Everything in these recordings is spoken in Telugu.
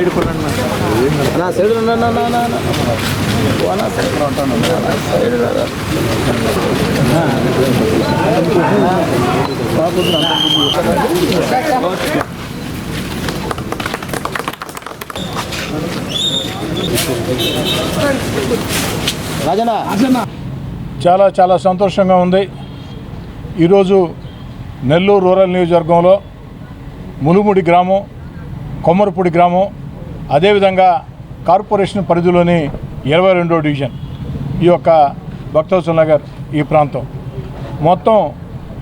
సైడ్ నా సైడ్ ఉన్నా నా నా నా నా సైడ్ ఉంటాను సైడ్ రాజనా చాలా చాలా సంతోషంగా ఉంది. ఈరోజు నెల్లూరు రూరల్ నియోజకవర్గంలో ములుముడి గ్రామం కొమ్మరపూడి గ్రామం అదేవిధంగా కార్పొరేషన్ పరిధిలోని ఇరవై రెండో డివిజన్ ఈ యొక్క భక్తవత్సవ నగర్ ఈ ప్రాంతం. మొత్తం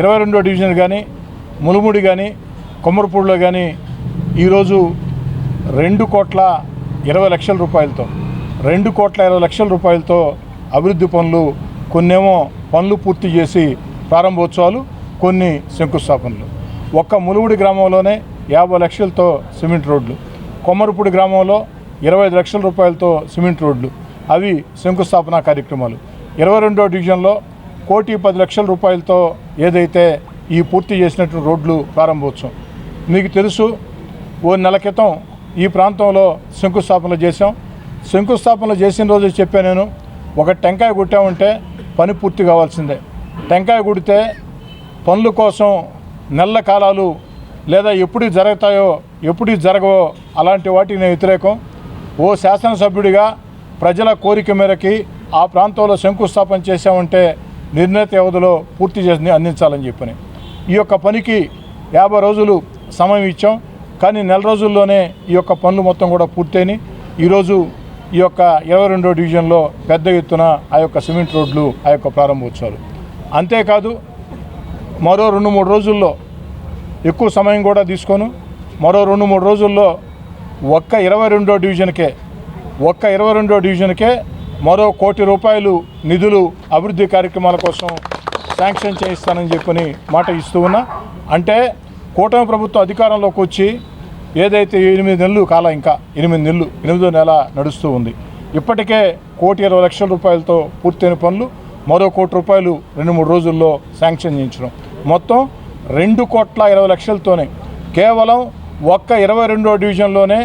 ఇరవై రెండో డివిజన్ కానీ ములుముడి కానీ కొమ్మరపూడిలో కానీ ఈరోజు రెండు కోట్ల ఇరవై లక్షల రూపాయలతో రెండు కోట్ల ఇరవై లక్షల రూపాయలతో అభివృద్ధి పనులు కొన్నేమో పనులు పూర్తి చేసి ప్రారంభోత్సవాలు కొన్ని శంకుస్థాపనలు. ఒక్క ములుగుడి గ్రామంలోనే యాభై లక్షలతో సిమెంట్ రోడ్లు. కొమ్మరపూడి గ్రామంలో ఇరవై ఐదు లక్షల రూపాయలతో సిమెంట్ రోడ్లు. అవి శంకుస్థాపన కార్యక్రమాలు. ఇరవై రెండో డివిజన్లో కోటి పది లక్షల రూపాయలతో ఏదైతే ఈ పూర్తి చేసినటువంటి రోడ్లు ప్రారంభోత్సవం. మీకు తెలుసు ఓ నెల క్రితం ఈ ప్రాంతంలో శంకుస్థాపనలు చేశాం. శంకుస్థాపనలు చేసిన రోజు చెప్పాను నేను ఒక టెంకాయ కుట్టామంటే పని పూర్తి కావాల్సిందే. టెంకాయ కుడితే పనుల కోసం నెల్ల కాలాలు లేదా ఎప్పుడు జరుగుతాయో ఎప్పుడు జరగవో అలాంటి వాటిని వ్యతిరేకం. ఓ శాసనసభ్యుడిగా ప్రజల కోరిక మేరకి ఆ ప్రాంతంలో శంకుస్థాపన చేశామంటే నిర్ణీత వ్యవధిలో పూర్తి చేసి అందించాలని చెప్పని. ఈ యొక్క పనికి యాభై రోజులు సమయం ఇచ్చాం. కానీ నెల రోజుల్లోనే ఈ యొక్క పనులు మొత్తం కూడా పూర్తయినాయి. ఈరోజు ఈ యొక్క ఇరవై రెండో డివిజన్లో పెద్ద ఎత్తున ఆ యొక్క సిమెంట్ రోడ్లు ఆ యొక్క ప్రారంభోత్సవాలు. అంతేకాదు మరో రెండు మూడు రోజుల్లో ఎక్కువ సమయం కూడా తీసుకోను. మరో రెండు మూడు రోజుల్లో ఒక్క ఇరవై రెండో డివిజన్కే ఒక్క ఇరవై రెండో డివిజన్కే మరో కోటి రూపాయలు నిధులు అభివృద్ధి కార్యక్రమాల కోసం శాంక్షన్ చేయిస్తానని చెప్పని మాట ఇస్తూ ఉన్నా. అంటే కూటమి ప్రభుత్వం అధికారంలోకి వచ్చి ఏదైతే ఎనిమిది నెలలు కాల ఇంకా ఎనిమిది నెలలు ఎనిమిదో నెల నడుస్తూ ఉంది. ఇప్పటికే కోటి ఇరవై లక్షల రూపాయలతో పూర్తయిన పనులు మరో కోటి రూపాయలు రెండు మూడు రోజుల్లో శాంక్షన్ చేయించడం. మొత్తం రెండు కోట్ల ఇరవై లక్షలతోనే. కేవలం ఒక్క ఇరవై రెండో డివిజన్లోనే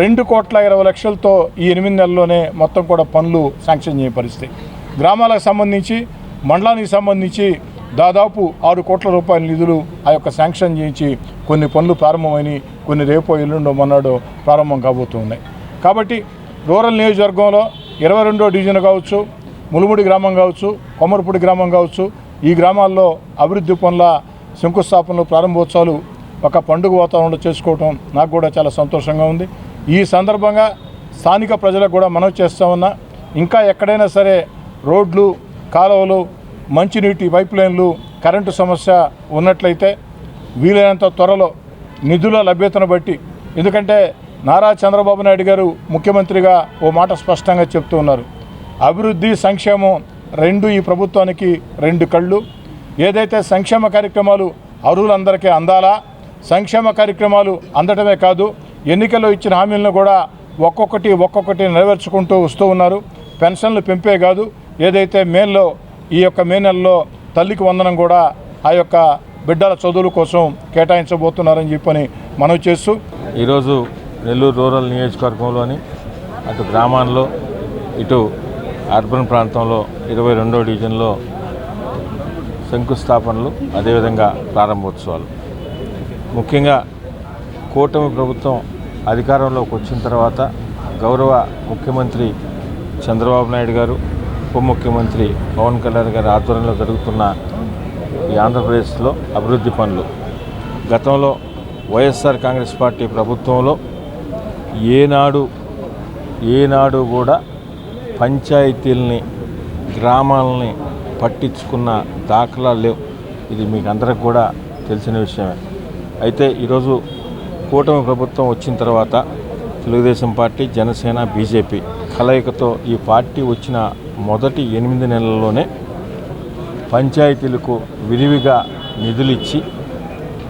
రెండు కోట్ల ఇరవై లక్షలతో ఈ ఎనిమిది నెలల్లోనే మొత్తం కూడా పనులు శాంక్షన్ చేయ పరిస్థితి. గ్రామాలకు సంబంధించి మండలానికి సంబంధించి దాదాపు ఆరు కోట్ల రూపాయల నిధులు ఆ యొక్క శాంక్షన్ చేయించి కొన్ని పనులు ప్రారంభమైనవి. కొన్ని రేపో ఎల్లుండో మొన్నాడో ప్రారంభం కాబోతున్నాయి. కాబట్టి రూరల్ నియోజకవర్గంలో ఇరవై రెండో డివిజన్ కావచ్చు ములుముడి గ్రామం కావచ్చు కొమ్మరపూడి గ్రామం కావచ్చు ఈ గ్రామాల్లో అభివృద్ధి పనుల శంకుస్థాపనలు ప్రారంభోత్సవాలు ఒక పండుగ వాతావరణంలో చేసుకోవటం నాకు కూడా చాలా సంతోషంగా ఉంది. ఈ సందర్భంగా స్థానిక ప్రజలకు కూడా మనం చేస్తామన్నా ఇంకా ఎక్కడైనా సరే రోడ్లు కాలువలు మంచినీటి పైప్ లైన్లు కరెంటు సమస్య ఉన్నట్లయితే వీలైనంత త్వరలో నిధుల లభ్యతను బట్టి ఎందుకంటే నారా చంద్రబాబు నాయుడు గారు ముఖ్యమంత్రిగా ఓ మాట స్పష్టంగా చెప్తూ ఉన్నారు. అభివృద్ధి సంక్షేమం రెండు ఈ ప్రభుత్వానికి రెండు కళ్ళు ఏదైతే సంక్షేమ కార్యక్రమాలు అర్హులందరికీ అందాలా సంక్షేమ కార్యక్రమాలు అందటమే కాదు ఎన్నికల్లో ఇచ్చిన హామీలను కూడా ఒక్కొక్కటి ఒక్కొక్కటి నెరవేర్చుకుంటూ వస్తూ ఉన్నారు. పెన్షన్లు పెంపే కాదు ఏదైతే మేల్లో ఈ యొక్క మే నెలలో తల్లికి వందనం కూడా ఆ యొక్క బిడ్డల చదువుల కోసం కేటాయించబోతున్నారని చెప్పని మనవి చేస్తూ ఈరోజు నెల్లూరు రూరల్ నియోజకవర్గంలోని అటు గ్రామాల్లో ఇటు అర్బన్ ప్రాంతంలో ఇరవై రెండో డివిజన్లో శంకుస్థాపనలు అదేవిధంగా ప్రారంభోత్సవాలు. ముఖ్యంగా కూటమి ప్రభుత్వం అధికారంలోకి వచ్చిన తర్వాత గౌరవ ముఖ్యమంత్రి చంద్రబాబు నాయుడు గారు ఉప ముఖ్యమంత్రి పవన్ కళ్యాణ్ గారి ఆధ్వర్యంలో జరుగుతున్న ఈ ఆంధ్రప్రదేశ్లో అభివృద్ధి పనులు. గతంలో వైఎస్ఆర్ కాంగ్రెస్ పార్టీ ప్రభుత్వంలో ఏనాడు ఏనాడు కూడా పంచాయతీల్ని గ్రామాలని పట్టించుకున్న దాఖలాలు లేవు. ఇది మీకు అందరికి కూడా తెలిసిన విషయమే. అయితే ఈరోజు కూటమి ప్రభుత్వం వచ్చిన తర్వాత తెలుగుదేశం పార్టీ జనసేన బీజేపీ కలయికతో ఈ పార్టీ వచ్చిన మొదటి ఎనిమిది నెలల్లోనే పంచాయతీలకు విరివిగా నిధులు ఇచ్చి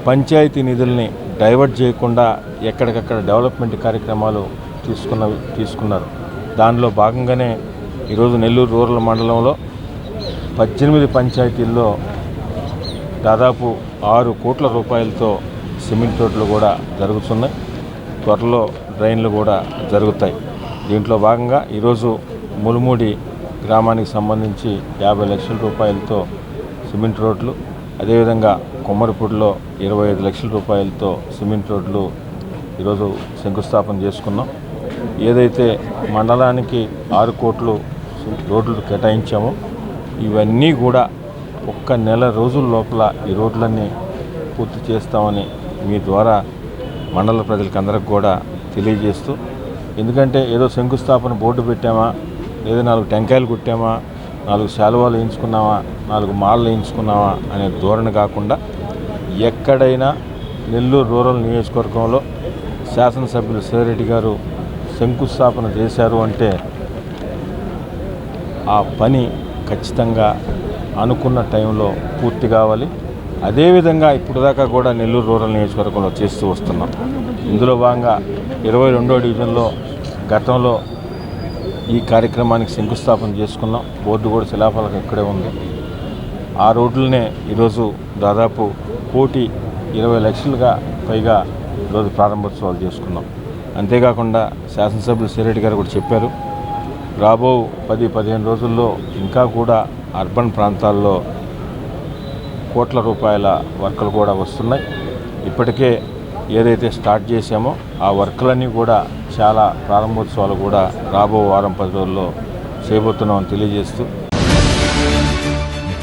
పంచాయతీ నిధుల్ని డైవర్ట్ చేయకుండా ఎక్కడికక్కడ డెవలప్మెంట్ కార్యక్రమాలు తీసుకున్నవి తీసుకున్నారు. దానిలో భాగంగానే ఈరోజు నెల్లూరు రూరల్ మండలంలో పద్దెనిమిది పంచాయతీల్లో దాదాపు ఆరు కోట్ల రూపాయలతో సిమెంట్ రోడ్లు కూడా జరుగుతున్నాయి. త్వరలో డ్రైన్లు కూడా జరుగుతాయి. దీంట్లో భాగంగా ఈరోజు ములుమూడి గ్రామానికి సంబంధించి యాభై లక్షల రూపాయలతో సిమెంట్ రోడ్లు అదేవిధంగా కొమ్మరిపూడిలో ఇరవై ఐదు లక్షల రూపాయలతో సిమెంట్ రోడ్లు ఈరోజు శంకుస్థాపన చేసుకున్నాం. ఏదైతే మండలానికి ఆరు కోట్లు రోడ్లు కేటాయించామో ఇవన్నీ కూడా ఒక్క నెల రోజుల లోపల ఈ రోడ్లన్నీ పూర్తి చేస్తామని మీ ద్వారా మండల ప్రజలకు అందరికి కూడా తెలియజేస్తూ ఎందుకంటే ఏదో శంకుస్థాపన బోర్డు పెట్టామా లేదా నాలుగు టెంకాయలు కుట్టామా నాలుగు శాలువాలు వేయించుకున్నామా నాలుగు మాళ్ళు వేయించుకున్నామా అనే ధోరణి కాకుండా ఎక్కడైనా నెల్లూరు రూరల్ నియోజకవర్గంలో శాసనసభ్యులు సేరెడ్డి గారు శంకుస్థాపన చేశారు అంటే ఆ పని ఖచ్చితంగా అనుకున్న టైంలో పూర్తి కావాలి. అదేవిధంగా ఇప్పుడు దాకా కూడా నెల్లూరు రూరల్ నియోజకవర్గంలో చేస్తూ వస్తున్నాం. ఇందులో భాగంగా ఇరవై రెండో డివిజన్లో గతంలో ఈ కార్యక్రమానికి శంకుస్థాపన చేసుకున్నాం. బోర్డు కూడా శిలాఫలకం ఇక్కడే ఉంది. ఆ రోడ్లనే ఈరోజు దాదాపు కోటి ఇరవై లక్షలుగా పైగా ఈరోజు ప్రారంభోత్సవాలు చేసుకున్నాం. అంతేకాకుండా శాసనసభ్యులు సిరెడ్డి గారు కూడా చెప్పారు రాబో పది పదిహేను రోజుల్లో ఇంకా కూడా అర్బన్ ప్రాంతాల్లో కోట్ల రూపాయల వర్కులు కూడా వస్తున్నాయి. ఇప్పటికే ఏదైతే స్టార్ట్ చేశామో ఆ వర్కులన్నీ కూడా చాలా ప్రారంభోత్సవాలు కూడా రాబో వారం పది రోజుల్లో చేయబోతున్నామని తెలియజేస్తూ